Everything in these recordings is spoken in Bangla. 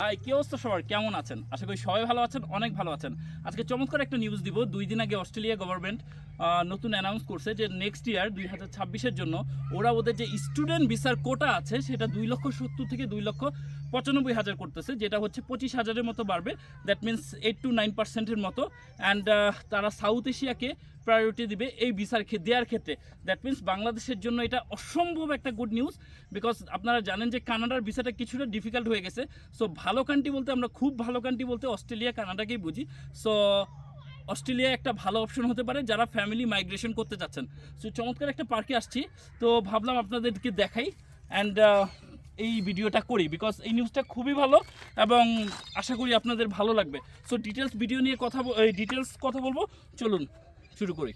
হাই কি অবস্থা সবার? কেমন আছেন? আশা করি সবাই ভালো আছেন, অনেক ভালো আছেন। আজকে চমৎকার একটা নিউজ দিব। দুই দিন আগে অস্ট্রেলিয়া গভর্নমেন্ট নতুন অ্যানাউন্স করছে যে নেক্সট ইয়ার দুই হাজার ছাব্বিশের জন্য, ওরা ওদের যে স্টুডেন্ট ভিসার কোটা আছে, সেটা দুই লক্ষ সত্তর থেকে দুই লক্ষ পঁচানব্বই হাজার করতেছে, যেটা হচ্ছে পঁচিশ হাজারের মতো বাড়বে। That means eight to nine পার্সেন্টের মতো। অ্যান্ড তারা সাউথ এশিয়াকে প্রায়োরিটি দিবে এই ভিসার দেওয়ার ক্ষেত্রে। দ্যাট মিন্স বাংলাদেশের জন্য এটা অসম্ভব একটা গুড নিউজ বিকজ আপনারা জানেন যে কানাডার ভিসাটা কিছুটা ডিফিকাল্ট হয়ে গেছে। সো ভালো কান্ট্রি বলতে আমরা খুব ভালো কান্ট্রি বলতে অস্ট্রেলিয়া, কানাডাকেই বুঝি। সো অস্ট্রেলিয়া একটা ভালো অপশন হতে পারে যারা ফ্যামিলি মাইগ্রেশন করতে চাচ্ছেন। সো চমৎকার একটা পার্কে আসছি। তো, ভাবলাম আপনাদেরকে দেখাই। অ্যান্ড এই ভিডিওটা করি বিকজ এই নিউজটা খুবই ভালো এবং আশা করি আপনাদের ভালো লাগবে। সো ডিটেলস ভিডিও নিয়ে কথা এই ডিটেলস কথা বলব, চলুন শুরু করি।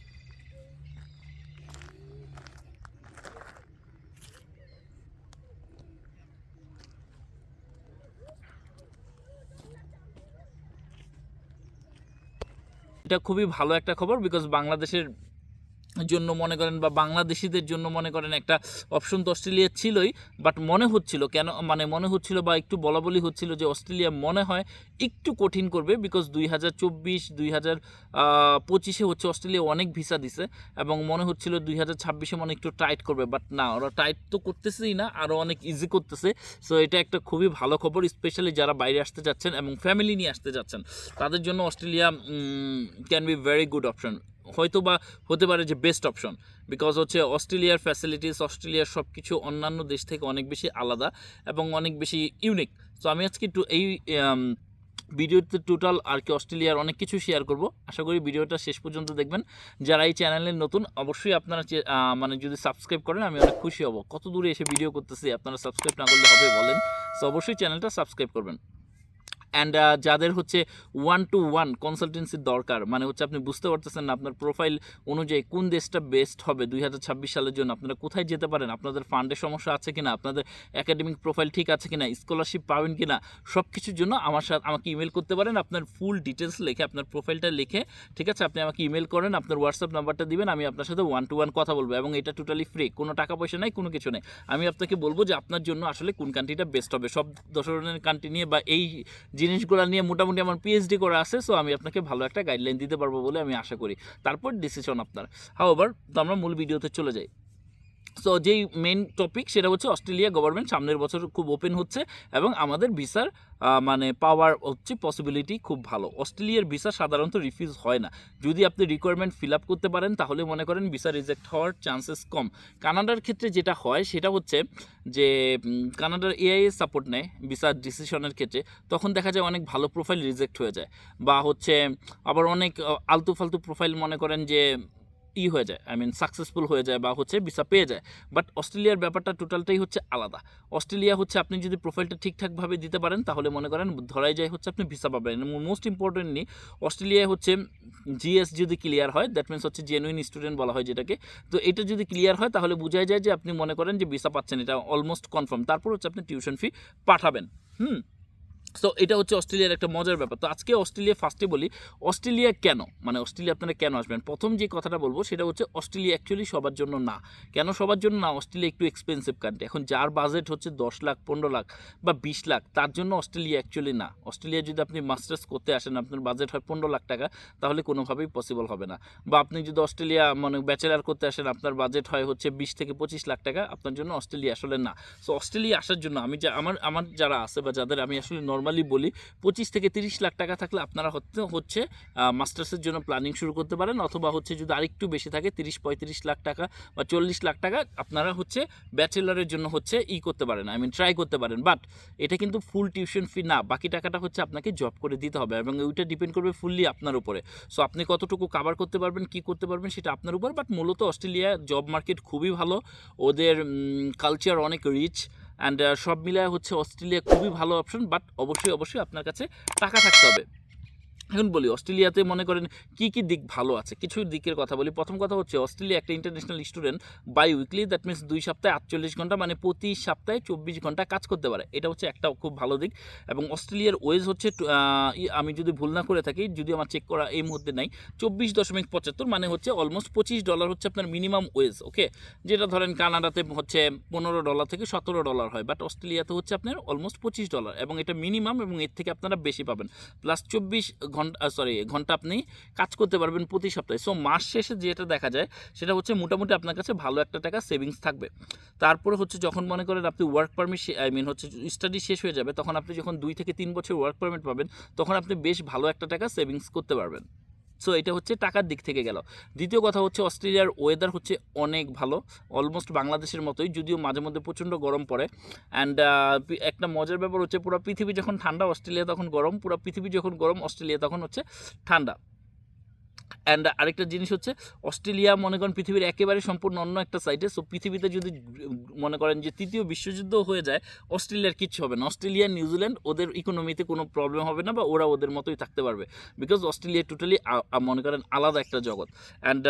এটা খুবই ভালো একটা খবর বিকজ বাংলাদেশের জন্য মনে করেন বা বাংলাদেশিদের জন্য মনে করেন একটা অপশন তো অস্ট্রেলিয়া ছিলই বাট মনে হচ্ছিল কেন মানে মনে হচ্ছিল বা একটু বলা বলি হচ্ছিল যে অস্ট্রেলিয়া মনে হয় একটু কঠিন করবে বিকজ দুই হাজার চব্বিশ, দুই হাজার পঁচিশে হচ্ছে অস্ট্রেলিয়া অনেক ভিসা দিছে এবং মনে হচ্ছিল দুই হাজার ছাব্বিশে মনে একটু টাইট করবে বাট না, ওরা টাইট তো করতেছেই না আরও অনেক ইজি করতেছে। সো এটা একটা খুবই ভালো খবর স্পেশালি যারা বাইরে আসতে যাচ্ছেন এবং ফ্যামিলি নিয়ে আসতে যাচ্ছেন তাদের জন্য Australia can be very good option হয়তো বা হতে পারে যে বেস্ট অপশন বিকজ হচ্ছে অস্ট্রেলিয়ার ফ্যাসিলিটিস অস্ট্রেলিয়ার সব কিছু অন্যান্য দেশ থেকে অনেক বেশি আলাদা এবং অনেক বেশি ইউনিক তো আমি আজকে একটু এই ভিডিওতে টোটাল আর কি অস্ট্রেলিয়ার অনেক কিছু শেয়ার করব। আশা করি ভিডিওটা শেষ পর্যন্ত দেখবেন। যারা এই চ্যানেলে নতুন, অবশ্যই আপনারা মানে যদি সাবস্ক্রাইব করেন, আমি অনেক খুশি হব। কত দূরে এসে ভিডিও করতেছি, আপনারা সাবস্ক্রাইব না করলে হবে বলেন। তো অবশ্যই চ্যানেলটা সাবস্ক্রাইব করবেন। অ্যান্ড যাদের হচ্ছে ওয়ান টু ওয়ান কনসালটেন্সির দরকার মানে হচ্ছে আপনি বুঝতে পারতেছেন না আপনার প্রোফাইল অনুযায়ী কোন দেশটা বেস্ট হবে দুই হাজার ছাব্বিশ সালের জন্য। আপনারা কোথায় যেতে পারেন? আপনাদের ফান্ডের সমস্যা আছে কিনা? আপনাদের একাডেমিক প্রোফাইল ঠিক আছে কিনা? স্কলারশিপ পাবেন কিনা? সব কিছুর জন্য আমার সাথে, আমাকে ইমেল করতে পারেন। আপনার ফুল ডিটেলস লিখে, আপনার প্রোফাইলটা লিখে, ঠিক আছে? আপনি আমাকে ইমেল করেন, আপনার হোয়াটসঅ্যাপ নাম্বারটা দিবেন, আমি আপনার সাথে ওয়ান টু ওয়ান কথা বলব। এবং এটা টোটালি ফ্রি কোনো টাকা পয়সা নাই, কোনো কিছু নেই। আমি আপনাকে বলব যে আপনার জন্য আসলে কোন কান্ট্রিটা বেস্ট হবে। সব ধরনের কান্ট্রি নিয়ে বা এই জিনিসগুলো নিয়ে মোটামুটি আমার পিএইচডি করা আছে সো আমি আপনাকে ভালো একটা গাইডলাইন দিতে পারব বলে আমি আশা করি। তারপর ডিসিশন আপনার। হাওভার তো আমরা মূল ভিডিওতে চলে যাই। সো যেই মেন টপিক সেটা হচ্ছে অস্ট্রেলিয়া গভর্নমেন্ট সামনের বছর খুব ওপেন হচ্ছে এবং আমাদের ভিসার মানে পাওয়ার হচ্ছে পসিবিলিটি খুব ভালো। অস্ট্রেলিয়ার ভিসা সাধারণত রিফিউজ হয় না। যদি আপনি রিকোয়ারমেন্ট ফিল আপ করতে পারেন, তাহলে মনে করেন ভিসা রিজেক্ট হওয়ার চান্সেস কম। কানাডার ক্ষেত্রে যেটা হয়, সেটা হচ্ছে যে কানাডার এআইএস সাপোর্ট নেয় ভিসার ডিসিশনের ক্ষেত্রে। তখন দেখা যায় অনেক ভালো প্রোফাইল রিজেক্ট হয়ে যায়। বা হচ্ছে আবার অনেক আলতু ফালতু প্রোফাইল মনে করেন যে ই হয়ে যায় আই মিন সাকসেসফুল হয়ে যায় বা হচ্ছে ভিসা পেয়ে যায়। বাট অস্ট্রেলিয়ার ব্যাপারটা টোটালটাই হচ্ছে আলাদা। অস্ট্রেলিয়া হচ্ছে আপনি যদি প্রোফাইলটা ঠিকঠাকভাবে দিতে পারেন, তাহলে মনে করেন ধরাই যায় হচ্ছে আপনি ভিসা পাবেন। মোস্ট ইম্পর্টেন্টলি অস্ট্রেলিয়ায় হচ্ছে জিএস যদি ক্লিয়ার হয় দ্যাট মিনস হচ্ছে জেনুইন স্টুডেন্ট বলা হয় যেটাকে, তো এটা যদি ক্লিয়ার হয়, তাহলে বোঝাই যায় যে আপনি মনে করেন যে ভিসা পাচ্ছেন, এটা অলমোস্ট কনফার্ম তারপর হচ্ছে আপনি টিউশন ফি পাঠাবেন। হুম? সো এটা হচ্ছে অস্ট্রেলিয়ার একটা মজার ব্যাপার। তো আজকে অস্ট্রেলিয়া ফার্স্টে বলি, অস্ট্রেলিয়া কেন? মানে অস্ট্রেলিয়া আপনারা কেন আসবেন? প্রথম যে কথাটা বলব, সেটা হচ্ছে অস্ট্রেলিয়া অ্যাকচুয়ালি সবার জন্য না। কেন সবার জন্য না? অস্ট্রেলিয়া একটু এক্সপেন্সিভ কান্ট্রি এখন যার বাজেট হচ্ছে দশ লাখ, পনেরো লাখ বা বিশ লাখ, তার জন্য অস্ট্রেলিয়া অ্যাকচুয়ালি না। অস্ট্রেলিয়া যদি আপনি মাস্টার্স করতে আসেন, আপনার বাজেট হয় পনেরো লাখ টাকা, তাহলে কোনোভাবেই পসিবল হবে না। বা আপনি যদি অস্ট্রেলিয়া মানে ব্যাচেলার করতে আসেন, আপনার বাজেট হয় হচ্ছে বিশ থেকে পঁচিশ লাখ টাকা, আপনার জন্য অস্ট্রেলিয়া আসলে না। সো অস্ট্রেলিয়া আসার জন্য আমি যা, আমার আমার যারা আছে বা যাদের, আমি আসলে নর্মালি বলি, পঁচিশ থেকে তিরিশ লাখ টাকা থাকলে আপনারা হচ্ছে হচ্ছে মাস্টার্সের জন্য প্ল্যানিং শুরু করতে পারেন অথবা হচ্ছে যদি আরেকটু বেশি থাকে, তিরিশ, পঁয়ত্রিশ লাখ টাকা বা চল্লিশ লাখ টাকা আপনারা হচ্ছে ব্যাচেলারের জন্য হচ্ছে ই করতে পারেন আই মিন ট্রাই করতে পারেন। বাট এটা কিন্তু ফুল টিউশন ফি না, বাকি টাকাটা হচ্ছে আপনাকে জব করে দিতে হবে এবং ওইটা ডিপেন্ড করবে ফুললি আপনার উপরে। সো আপনি কতটুকু কাভার করতে পারবেন, কি করতে পারবেন সেটা আপনার উপর বাট মূলত অস্ট্রেলিয়া জব মার্কেট খুবই ভালো, ওদের কালচার অনেক রিচ অ্যান্ড সব মিলায় হচ্ছে অস্ট্রেলিয়া খুবই ভালো অপশন বাট অবশ্যই অবশ্যই আপনার কাছে টাকা থাকতে হবে। এখন বলি, অস্ট্রেলিয়াতে মনে করেন কি কি দিক ভালো আছে? কিছু দিকের কথা বলি। প্রথম কথা হচ্ছে, অস্ট্রেলিয়া একটা international student biweekly that means দুই সপ্তাহে আটচল্লিশ ঘণ্টা মানে প্রতি সপ্তাহে চব্বিশ ঘণ্টা কাজ করতে পারে। এটা হচ্ছে একটা খুব ভালো দিক। এবং অস্ট্রেলিয়ার ওয়েজ হচ্ছে আমি যদি ভুল না করে থাকি, যদি আমার চেক করা এই মুহূর্তে নাই, চব্বিশ দশমিক পঁচাত্তর মানে হচ্ছে অলমোস্ট পঁচিশ ডলার হচ্ছে আপনার মিনিমাম ওয়েজ ওকে যেটা ধরেন কানাডাতে হচ্ছে পনেরো ডলার থেকে সতেরো ডলার হয় বাট অস্ট্রেলিয়াতে হচ্ছে আপনার অলমোস্ট পঁচিশ ডলার এবং এটা মিনিমাম এবং এর থেকে আপনারা বেশি পাবেন। প্লাস চব্বিশ ঘণ্টা সরি ঘণ্টা আপনি কাজ করতে পারবেন প্রতি সপ্তাহে। সো মাস শেষে যেটা দেখা যায়, সেটা হচ্ছে মোটামুটি আপনার কাছে ভালো একটা টাকা সেভিংস থাকবে। তারপরে হচ্ছে যখন মনে করেন আপনি ওয়ার্ক পারমিট আই মিন হচ্ছে স্টাডি শেষ হয়ে যাবে, তখন আপনি যখন দুই থেকে তিন বছর ওয়ার্ক পারমিট পাবেন, তখন আপনি বেশ ভালো একটা টাকা সেভিংস করতে পারবেন। সো এটা হচ্ছে টাকার দিক থেকে গেল। দ্বিতীয় কথা হচ্ছে অস্ট্রেলিয়ার ওয়েদার হচ্ছে অনেক ভালো। অলমোস্ট বাংলাদেশের মতোই, যদিও মাঝে মধ্যে প্রচণ্ড গরম পড়ে। অ্যান্ড একটা মজার ব্যাপার হচ্ছে পুরো পৃথিবী যখন ঠান্ডা, অস্ট্রেলিয়া তখন গরম। পুরো পৃথিবী যখন গরম, অস্ট্রেলিয়া তখন হচ্ছে ঠান্ডা। অ্যান্ড আরেকটা জিনিস হচ্ছে, অস্ট্রেলিয়া মনে করেন পৃথিবীর একেবারে সম্পূর্ণ অন্য একটা সাইডে সো পৃথিবীতে যদি মনে করেন যে তৃতীয় বিশ্বযুদ্ধ হয়ে যায়, অস্ট্রেলিয়ার কিচ্ছু হবে না। অস্ট্রেলিয়া নিউজিল্যান্ড ওদের ইকোনমিতে কোনো প্রবলেম হবে না বা ওরা ওদের মতোই থাকতে পারবে। বিকজ অস্ট্রেলিয়া টোটালি মনে করেন আলাদা একটা জগৎ। অ্যান্ড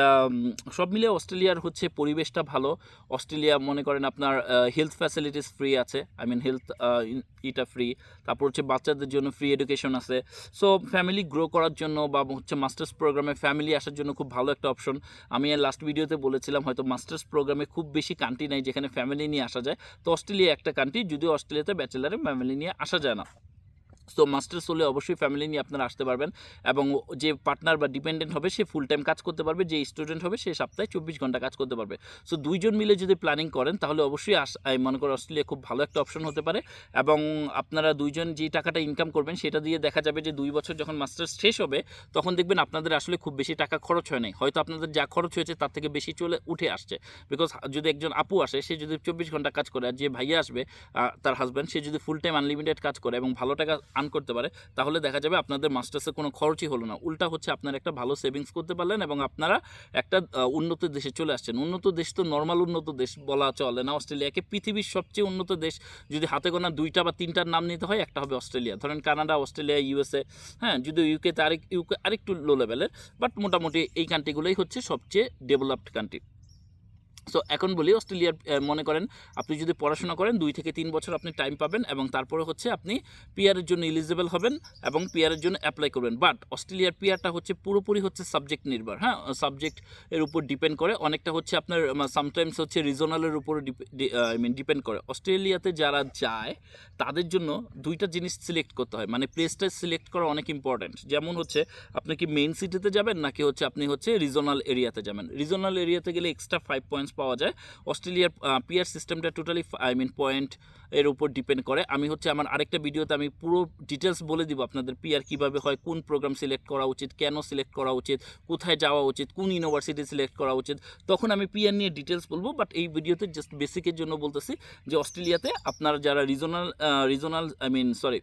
সব মিলিয়ে অস্ট্রেলিয়ার হচ্ছে পরিবেশটা ভালো। অস্ট্রেলিয়া মনে করেন আপনার হেলথ ফ্যাসিলিটিস ফ্রি আছে। আই মিন হেলথ ইটা ফ্রি তারপর হচ্ছে বাচ্চাদের জন্য ফ্রি এডুকেশন আছে। সো ফ্যামিলি গ্রো করার জন্য বা হচ্ছে মাস্টার্স প্রোগ্রামে ফ্যামিলি আসার জন্য খুব ভালো একটা অপশন আমি লাস্ট ভিডিওতে বলেছিলাম, হয়তো মাস্টার্স প্রোগ্রামে খুব বেশি কান্ট্রি নাই যেখানে ফ্যামিলি নিয়ে আসা যায়। তো অস্ট্রেলিয়া একটা কান্ট্রি যদিও অস্ট্রেলিয়াতে ব্যাচেলারে ফ্যামিলি নিয়ে আসা যায় না। সো মাস্টার্স হলে অবশ্যই ফ্যামিলি নিয়ে আপনারা আসতে পারবেন এবং যে পার্টনার বা ডিপেন্ডেন্ট হবে, সে ফুল টাইম কাজ করতে পারবে, যে স্টুডেন্ট হবে, সে সপ্তাহে চব্বিশ ঘণ্টা কাজ করতে পারবে। সো দুইজন মিলে যদি প্ল্যানিং করেন, তাহলে অবশ্যই আস মনে করি অস্ট্রেলিয়া খুব ভালো একটা অপশন হতে পারে এবং আপনারা দুইজন যে টাকাটা ইনকাম করবেন, সেটা দিয়ে দেখা যাবে যে দুই বছর যখন মাস্টার্স শেষ হবে, তখন দেখবেন আপনাদের আসলে খুব বেশি টাকা খরচ হয় নাই। হয়তো আপনাদের যা খরচ হয়েছে, তার থেকে বেশি চলে, উঠে আসছে। বিকজ যদি একজন আপু আসে, সে যদি চব্বিশ ঘণ্টা কাজ করে আর যে ভাইয়া আসবে তার হাজব্যান্ড সে যদি ফুল টাইম আনলিমিটেড কাজ করে এবং ভালো টাকা আর্ন করতে পারে, তাহলে দেখা যাবে আপনাদের মাস্টার্সে কোনো খরচই হলো না। উল্টা হচ্ছে আপনারা একটা ভালো সেভিংস করতে পারলেন এবং আপনারা একটা উন্নত দেশে চলে আসছেন। উন্নত দেশ তো নর্মাল উন্নত দেশ বলা চলে না অস্ট্রেলিয়াকে পৃথিবীর সবচেয়ে উন্নত দেশ। যদি হাতে গোনা দুইটা বা তিনটার নাম নিতে হয়, একটা হবে অস্ট্রেলিয়া। ধরেন কানাডা, অস্ট্রেলিয়া, ইউএসএ হ্যাঁ যদি ইউকেতে আরেক ইউকে আরেকটু লো লেভেলের বাট মোটামুটি এই কান্ট্রিগুলোই হচ্ছে সবচেয়ে ডেভেলপড কান্ট্রি সো এখন বলি অস্ট্রেলিয়ার মনে করেন আপনি যদি পড়াশোনা করেন, দুই থেকে তিন বছর আপনি টাইম পাবেন এবং তারপরে হচ্ছে আপনি পিয়ারের জন্য এলিজিবল হবেন এবং পিয়ারের জন্য অ্যাপ্লাই করবেন। বাট অস্ট্রেলিয়ার পিয়ারটা হচ্ছে পুরোপুরি হচ্ছে সাবজেক্ট নির্ভর হ্যাঁ? সাবজেক্ট এর উপর ডিপেন্ড করে। অনেকটা হচ্ছে আপনার সামটাইমস হচ্ছে রিজনালের উপর আই মিন ডিপেন্ড করে। অস্ট্রেলিয়াতে যারা যায়, তাদের জন্য দুইটা জিনিস সিলেক্ট করতে হয়। মানে প্লেসটা সিলেক্ট করা অনেক ইম্পর্ট্যান্ট যেমন হচ্ছে আপনি কি মেইন সিটিতে যাবেন, নাকি হচ্ছে আপনি হচ্ছে রিজনাল এরিয়াতে যাবেন? রিজনাল এরিয়াতে গেলে এক্সট্রা ফাইভ পয়েন্টস পাওয়া যায়। অস্ট্রেলিয়ার পিয়ার সিস্টেমটা টোটালি আই মিন পয়েন্ট এর উপর ডিপেন্ড করে। আমি হচ্ছে আমার আরেকটা ভিডিওতে আমি পুরো ডিটেলস বলে দিব আপনাদের পিয়ার কীভাবে হয়, কোন প্রোগ্রাম সিলেক্ট করা উচিত, কেন সিলেক্ট করা উচিত, কোথায় যাওয়া উচিত, কোন ইউনিভার্সিটি সিলেক্ট করা উচিত, তখন আমি পিয়ার নিয়ে ডিটেলস বলব। বাট এই ভিডিওতে জাস্ট বেসিকের জন্য বলতেছি যে অস্ট্রেলিয়াতে আপনার যারা regional regional I mean sorry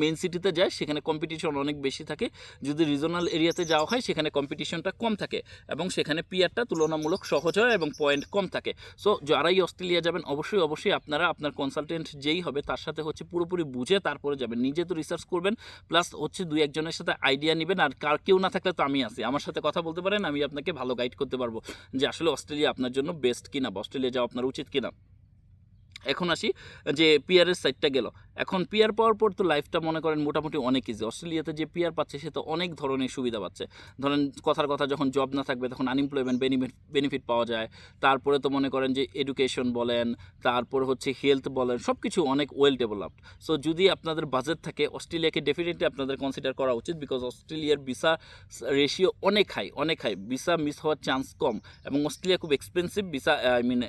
main সিটিতে যায়, সেখানে কম্পিটিশন অনেক বেশি থাকে। যদি রিজনাল এরিয়াতে যাওয়া হয়, সেখানে কম্পিটিশনটা কম থাকে এবং সেখানে পিয়ারটা তুলনামূলক সহজ হয় এবং পয়েন্ট কম থাকে। সো যারাই অস্ট্রেলিয়া যাবেন, অবশ্যই অবশ্যই আপনারা আপনার কনসালটেন্ট যেই হবে, তার সাথে হচ্ছে পুরোপুরি বুঝে তারপরে যাবেন। নিজে তো রিসার্চ করবেন প্লাস হচ্ছে দুই একজনের সাথে আইডিয়া নেবেন, আর কার কেউ না থাকলে তো আমি আছি। আমার সাথে কথা বলতে পারেন, আমি আপনাকে ভালো গাইড করতে পারব যে আসলে অস্ট্রেলিয়া আপনার জন্য বেস্ট কিনা অস্ট্রেলিয়া যাওয়া আপনার উচিত কিনা। এখন আসি, যে পিয়ারের সাইডটা গেল। এখন পিয়ার পাওয়ার পর তো লাইফটা মনে করেন মোটামুটি অনেক ইজি অস্ট্রেলিয়াতে যে পিয়ার পাচ্ছে, সে তো অনেক ধরনের সুবিধা পাচ্ছে। ধরেন কথার কথা, যখন জব না থাকবে, তখন আনএমপ্লয়মেন্ট বেনিফিট বেনিফিট পাওয়া যায়। তারপরে তো মনে করেন যে এডুকেশন বলেন, তারপর হচ্ছে হেলথ বলেন সব কিছু অনেক ওয়েল ডেভেলপড সো যদি আপনাদের বাজেট থাকে, অস্ট্রেলিয়াকে ডেফিনেটলি আপনাদের কনসিডার করা উচিত বিকজ অস্ট্রেলিয়ার ভিসা রেশিও অনেক হাই অনেক হাই ভিসা মিস হওয়ার চান্স কম এবং অস্ট্রেলিয়া খুব এক্সপেন্সিভ ভিসা আই মিন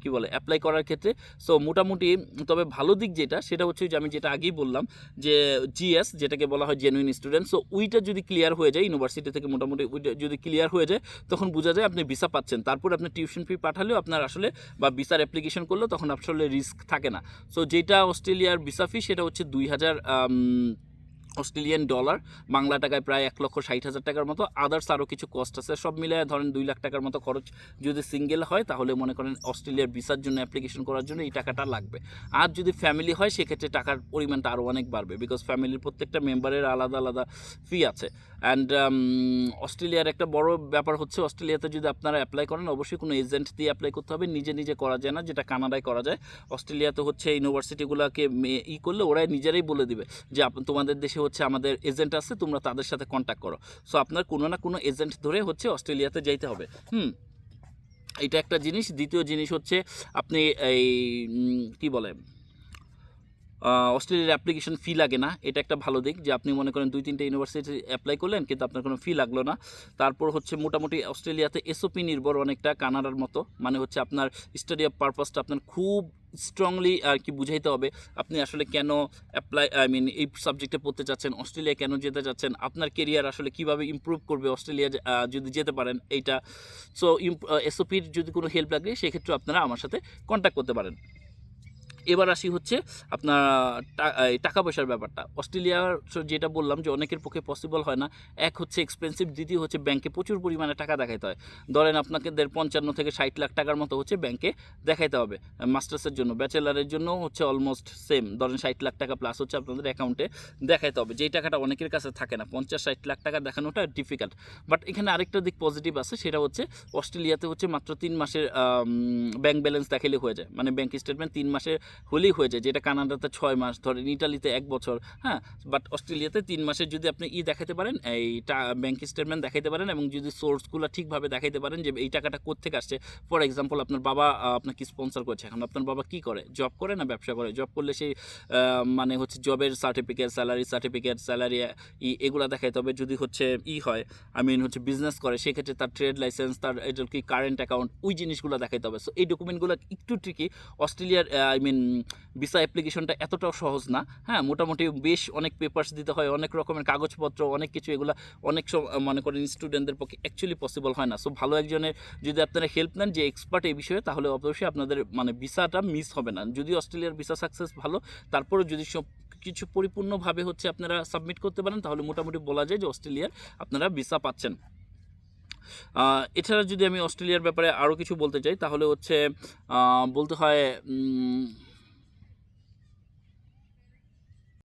কী বলে অ্যাপ্লাই করার ক্ষেত্রে। সো মোটামুটি, তবে ভালো দিক যেটা, সেটা হচ্ছে যে আমি যেটা আগেই বললাম, যে জিএস যেটাকে বলা হয় জেনুইন স্টুডেন্ট সো ওইটা যদি ক্লিয়ার হয়ে যায় ইউনিভার্সিটি থেকে মোটামুটি ওইটা যদি ক্লিয়ার হয়ে যায়, তখন বোঝা যায় আপনি ভিসা পাচ্ছেন। তারপর আপনি টিউশন ফি পাঠালেও আপনার আসলে বা ভিসার অ্যাপ্লিকেশন করলেও তখন আসলে রিস্ক থাকে না। সো যেটা অস্ট্রেলিয়ার ভিসা ফি সেটা হচ্ছে দুই হাজার অস্ট্রেলিয়ান ডলার, বাংলা টাকায় প্রায় এক লক্ষ ষাট হাজার টাকার মতো। আদার্স আরও কিছু কস্ট আছে, সব মিলিয়ে ধরেন দুই লাখ টাকার মতো খরচ যদি সিঙ্গেল হয়, তাহলে মনে করেন অস্ট্রেলিয়ার ভিসার জন্য অ্যাপ্লিকেশন করার জন্য এই টাকাটা লাগবে। আর যদি ফ্যামিলি হয়, সেক্ষেত্রে টাকার পরিমাণটা আরও অনেক বাড়বে বিকজ ফ্যামিলির প্রত্যেকটা মেম্বারের আলাদা আলাদা ফি আছে। অ্যান্ড অস্ট্রেলিয়ার একটা বড় ব্যাপার হচ্ছে অস্ট্রেলিয়াতে যদি আপনারা অ্যাপ্লাই করেন, অবশ্যই কোনো এজেন্ট দিয়ে অ্যাপ্লাই করতে হবে। নিজে নিজে করা যায় না, যেটা কানাডায় করা যায়। অস্ট্রেলিয়াতে হচ্ছে ইউনিভার্সিটিগুলোকে ই করলে ওরাই নিজেরাই বলে দিবে যে তোমাদের দেশে হচ্ছে আমাদের এজেন্ট আছে, তোমরা তাদের সাথে কন্ট্যাক্ট করো। সো আপনার কোনো না কোনো এজেন্ট ধরে হচ্ছে অস্ট্রেলিয়াতে যাইতে হবে। হুম? এটা একটা জিনিস। দ্বিতীয় জিনিস হচ্ছে, আপনি এই কী বলে? অস্ট্রেলিয়ার অ্যাপ্লিকেশন ফি লাগে না। এটা একটা ভালো দিক যে আপনি মনে করেন দুই, তিনটে ইউনিভার্সিটি অ্যাপ্লাই করলেন, কিন্তু আপনার কোনো ফি লাগল না। তারপর হচ্ছে মোটামুটি অস্ট্রেলিয়াতে এসওপি নির্ভর অনেকটা কানাডার মতো। মানে হচ্ছে আপনার স্টাডি অফ পারপাসটা আপনার খুব স্ট্রংলি আর কি বুঝাইতে হবে আপনি আসলে কেন অ্যাপ্লাই আই মিন এই সাবজেক্টে পড়তে চাচ্ছেন, অস্ট্রেলিয়া কেন যেতে চাচ্ছেন, আপনার কেরিয়ার আসলে কীভাবে ইমপ্রুভ করবে অস্ট্রেলিয়া যদি যেতে পারেন এইটা। সো এসওপির যদি কোনো হেল্প লাগে, সেক্ষেত্রে আপনারা আমার সাথে কন্ট্যাক্ট করতে পারেন। এবার আসি হচ্ছে আপনার টাকা পয়সার ব্যাপারটা। অস্ট্রেলিয়ার যেটা বললাম যে অনেকের পক্ষে পসিবল হয় না। এক হচ্ছে এক্সপেন্সিভ দ্বিতীয় হচ্ছে ব্যাংকে প্রচুর পরিমাণে টাকা দেখাইতে হয়। ধরেন আপনাকে দেড় পঞ্চান্ন থেকে ষাট লাখ টাকার মতো হচ্ছে ব্যাংকে দেখাইতে হবে মাস্টার্সের জন্য। ব্যাচেলারের জন্য হচ্ছে অলমোস্ট সেম ধরেন ষাট লাখ টাকা প্লাস হচ্ছে আপনাদের অ্যাকাউন্টে দেখাইতে হবে। যেই টাকাটা অনেকের কাছে থাকে না, পঞ্চাশ, ষাট লাখ টাকা দেখানোটা ডিফিকাল্ট বাট এখানে আরেকটা দিক পজিটিভ আছে, সেটা হচ্ছে অস্ট্রেলিয়াতে হচ্ছে মাত্র তিন মাসের ব্যাংক ব্যালেন্স দেখাইলে হয়ে যায়। মানে ব্যাংক স্টেটমেন্ট তিন মাসের হলেই হয়ে যায়, যেটা কানাডাতে ছয় মাস, ধরেন ইটালিতে এক বছর হ্যাঁ? বাট অস্ট্রেলিয়াতে তিন মাসের যদি আপনি ই দেখাতে পারেন, এই ব্যাংক স্টেটমেন্ট দেখাইতে পারেন এবং যদি সোর্সগুলো ঠিকভাবে দেখাইতে পারেন যে এই টাকাটা কোথেকে আসছে। ফর এক্সাম্পল আপনার বাবা আপনাকে স্পন্সর করছে। এখন আপনার বাবা কি করে? জব করে না ব্যবসা করে? জব করলে সেই মানে হচ্ছে জবের সার্টিফিকেট স্যালারি সার্টিফিকেট স্যালারি ই, এগুলো দেখাইতে হবে। যদি হচ্ছে ই হয় আই মিন হচ্ছে বিজনেস করে, সেক্ষেত্রে তার ট্রেড লাইসেন্স তার কি কারেন্ট অ্যাকাউন্ট ওই জিনিসগুলো দেখাইতে হবে। সো এই ডকুমেন্টগুলো একটু ট্রিকি অস্ট্রেলিয়ার আই মিন ভিসা অ্যাপ্লিকেশনটা এতটাও সহজ না। হ্যাঁ মোটামুটি বেশ অনেক পেপার্স দিতে হয়, অনেক রকমের কাগজপত্র, অনেক কিছু এগুলো অনেক সব মনে করেন স্টুডেন্টদের পক্ষে অ্যাকচুয়ালি পসিবল হয় না। সো ভালো একজনের যদি আপনারা হেল্প নেন যে এক্সপার্ট এই বিষয়ে, তাহলে অবশ্যই আপনাদের মানে ভিসাটা মিস হবে না। যদি অস্ট্রেলিয়ার ভিসা সাকসেস ভালো তারপরে যদি সব কিছু পরিপূর্ণভাবে হচ্ছে আপনারা সাবমিট করতে পারেন, তাহলে মোটামুটি বলা যায় যে অস্ট্রেলিয়ার আপনারা ভিসা পাচ্ছেন। এছাড়া যদি আমি অস্ট্রেলিয়ার ব্যাপারে আরও কিছু বলতে চাই, তাহলে হচ্ছে বলতে হয়